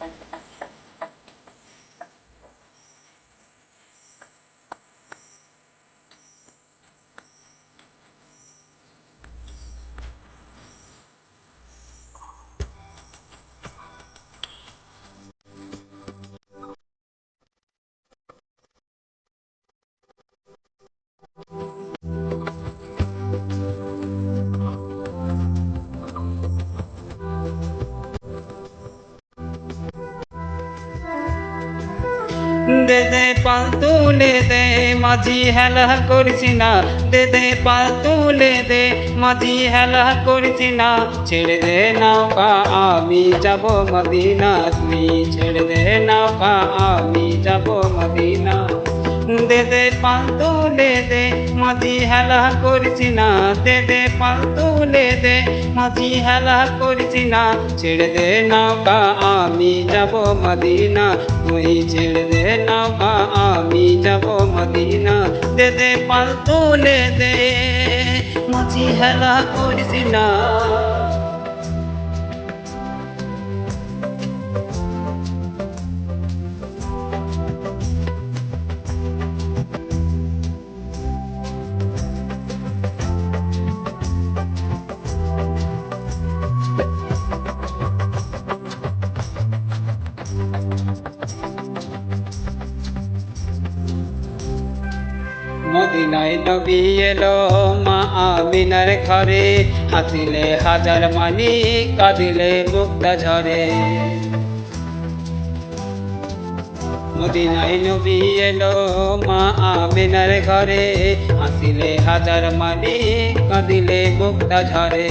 I I দে দে পাল তুলে দে, মাঝি হেলা করছি না। দে দে পাল তুলে দে, মাঝি হেলা করছি না। ছেড়ে দে নৌকা আমি যাব মদিনা তুই ছেড়ে দে নৌকা আমি যাব মদিনা দে দে পাল দে, মাঝি হেলা করছি না। দে দে পাল তুলে দে, মাঝি হেলা করছি না। ছেড়ে দে নৌকা আমি যাব মদিনা। তুই ছেড়ে দে নৌকা আমি যাব মদিনা। দে দে পাল তুলে দে, মাঝি হেলা করছি না। মদিনায় নবী এলো মা আমিনার ঘরে। হাসিলে হাজার মানি, কাঁদিলে মুক্তা ঝরে। মদিনায় নবী এলো মা আমিনার ঘরে। হাসিলে হাজার মানি, কাঁদিলে মুক্তা ঝরে।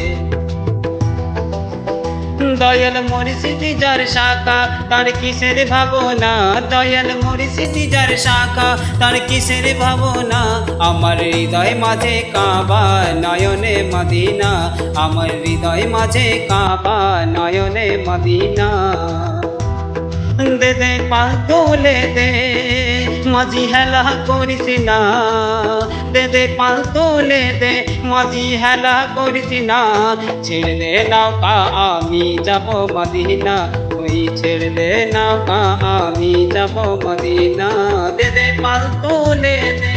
দয়াল মরিসিটি যার শাখা, তার কিসের ভাবনা? দয়াল মরিসিটি যার শাখা, তার কিসের ভাবনা? আমার হৃদয় মাঝে কাবা নয়নে মদিনা। আমার হৃদয় মাঝে কাবা নয়নে মদিনা। দে দে পাগলে দে। মাঝি হেলা করিস না। দে দে, পাল তোলে, দে, মাঝি হেলা করিস না। ছেড়ে দে নৌকা আমি যাব মদিনা। ওই ছেড়ে দে নৌকা আমি যাব মদিনা। দে দে, পাল তোলে, দে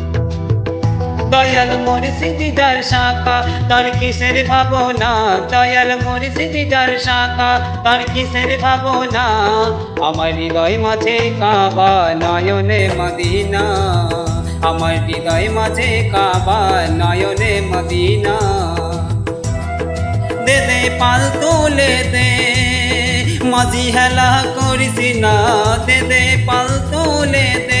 দয়াল মরিসিদি যার শাখা, তার কিসের ভাবনা? দয়াল মরিসিদি যার শাখা, তার কিসের ভাবনা? আমার হৃদয় মাঝে কাবা, নয়নে মদিনা। আমার হৃদয় মাঝে কাবা, নয়নে মদিনা। দে দে, পাল তুলে দে, মাঝি হেলা করিস না। দে দে, পাল তুলে দে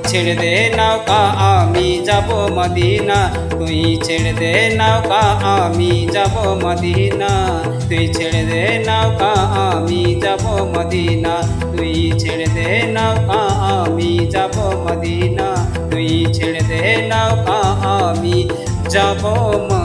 ছেড়ে দে নৌকা আমি যাব মদিনা। তুই ছেড়ে দে নৌকা আমি যাব মদিনা। তুই ছেড়ে দে নৌকা আমি যাব মদিনা। তুই ছেড়ে দে নৌকা আমি যাব মদিনা। তুই ছেড়ে দে নৌকা আমি যাব মদিনা